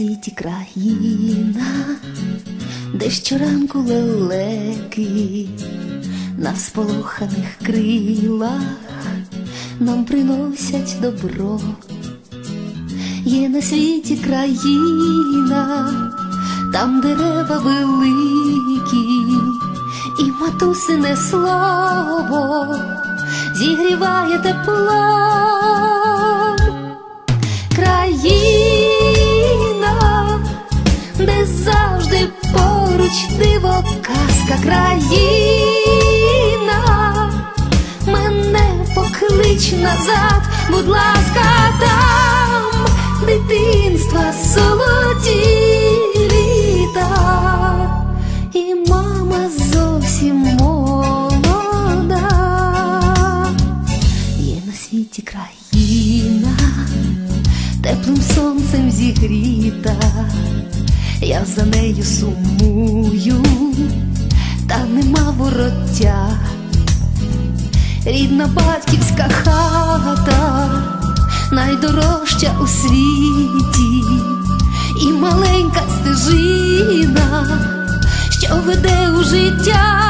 світі країна, де щоранку лелеки на сполоханих крилах нам приносять добро. Є на світі країна, там дерева великі, і матусине слово зігріває теплом. Поруч диво казка країна, мене поклич назад, будь ласка, там. Дитинства золоті літа, і мама зовсім молода, є на світі країна, теплим сонцем зігріта, я за нею сумую, вороття, рідна батьківська хата, найдорожча у світі, і маленька стежина, що веде у життя.